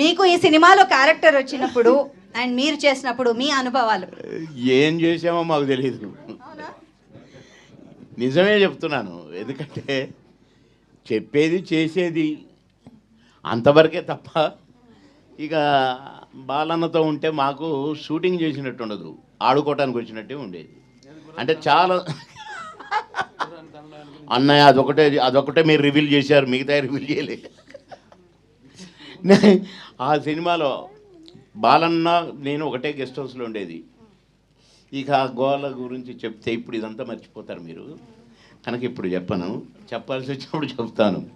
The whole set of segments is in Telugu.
మీకు ఈ సినిమాలో క్యారెక్టర్ వచ్చినప్పుడు అండ్ మీరు చేసినప్పుడు మీ అనుభవాలు? ఏం చేసామో మాకు తెలియదు నిజమే చెప్తున్నాను. ఎందుకంటే చెప్పేది చేసేది అంతవరకే తప్ప ఇక బాలన్నతో ఉంటే మాకు షూటింగ్ చేసినట్టు ఉండదు. ఆడుకోవటానికి వచ్చినట్టే ఉండేది. అంటే చాలా అన్నయ్య అదొకటే అదొకటే మీరు రివీల్ చేశారు మిగతా రివీల్ చేయలేదు. ఆ సినిమాలో బాలన్న నేను ఒకటే గెస్ట్ హౌస్లో ఉండేది. ఇక ఆ గోల గురించి చెప్తే ఇప్పుడు ఇదంతా మర్చిపోతారు మీరు. కనుక ఇప్పుడు చెప్పను. చెప్పాల్సి వచ్చినప్పుడు చెప్తాను.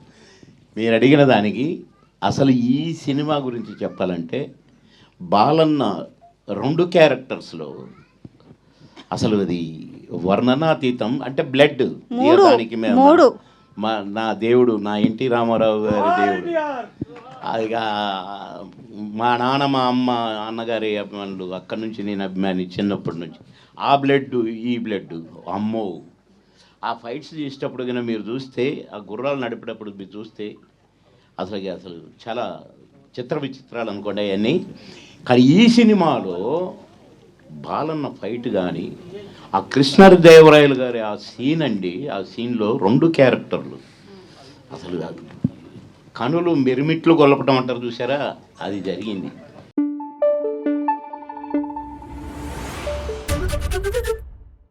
మీరు అడిగిన దానికి అసలు ఈ సినిమా గురించి చెప్పాలంటే బాలన్న రెండు క్యారెక్టర్స్లో అసలు అది వర్ణనాతీతం అంటే బ్లడ్ దానికి మేము- మూడు. మా నా దేవుడు నా ఎన్టీ రామారావు గారి దేవుడు. ఇక మా నాన్న మా అమ్మ అన్నగారి అభిమానులు అక్కడి నుంచి నేను అభిమాని చిన్నప్పటి నుంచి. ఆ బ్లడ్ ఈ బ్లడ్ అమ్మో. ఆ ఫైట్స్ చేసేటప్పుడు కనుక మీరు చూస్తే ఆ గుర్రాలు నడిపేటప్పుడు మీరు చూస్తే అసలు అసలు చాలా చిత్ర విచిత్రాలు అనుకోండి అవన్నీ. కానీ ఈ సినిమాలో బాలన్న ఫైట్ కానీ ఆ కృష్ణదేవరాయలు గారి ఆ సీన్ అండి ఆ సీన్లో రెండు క్యారెక్టర్లు అసలు కనులు మెరిమిట్లు గొల్లపటం అంటారు చూసారా అది జరిగింది.